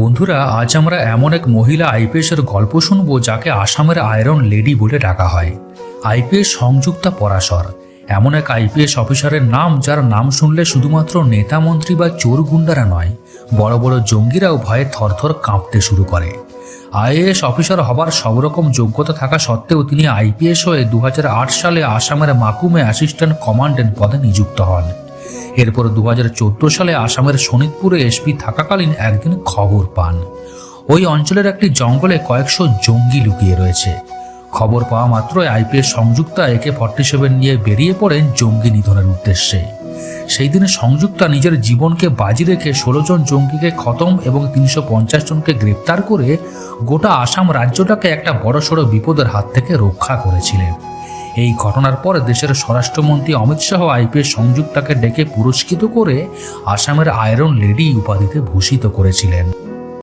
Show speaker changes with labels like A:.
A: বন্ধুরা, আজ আমরা এমন এক মহিলা আইপিএসের গল্প শুনব যাকে আসামের আয়রন লেডি বলে ডাকা হয়। আইপিএস সংযুক্তা পরাশর। এমন এক আইপিএস অফিসারের নাম যার নাম শুনলে শুধুমাত্র নেতা মন্ত্রী বা চোর গুন্ডারা নয়, বড় বড় জঙ্গিরাও ভয়ে থরথর কাঁপতে শুরু করে। আইএএস অফিসার হবার সব রকম যোগ্যতা থাকা সত্ত্বেও তিনি আইপিএস হয়ে দু হাজার আট সালে আসামের মাকুমে অ্যাসিস্ট্যান্ট কমান্ডেন্ট পদে নিযুক্ত হন। এরপর দু হাজার চোদ্দ সালে আসামের শোনিতপুরে এসপি থাকাকালীন একদিন খবর পান। ওই অঞ্চলের একটি জঙ্গলে কয়েকশো জঙ্গি লুকিয়ে রয়েছে। খবর পাওয়া মাত্রই IPS Sanjukta AK forty seven নিয়ে বেরিয়ে পড়েন জঙ্গি নিধনের উদ্দেশ্যে। সেই দিনে সংযুক্তা নিজের জীবনকে বাজি রেখে ষোলো জন জঙ্গিকে খতম এবং তিনশো পঞ্চাশ জনকে গ্রেপ্তার করে গোটা আসাম রাজ্যটাকে একটা বড়সড় বিপদের হাত থেকে রক্ষা করেছিলেন। এই ঘটনার পর দেশের স্বরাষ্ট্রমন্ত্রী অমিত শাহ আইপিএস সংযুক্তাকে ডেকে পুরস্কৃত করে আসামের আয়রন লেডি উপাধিতে ভূষিত করেছিলেন।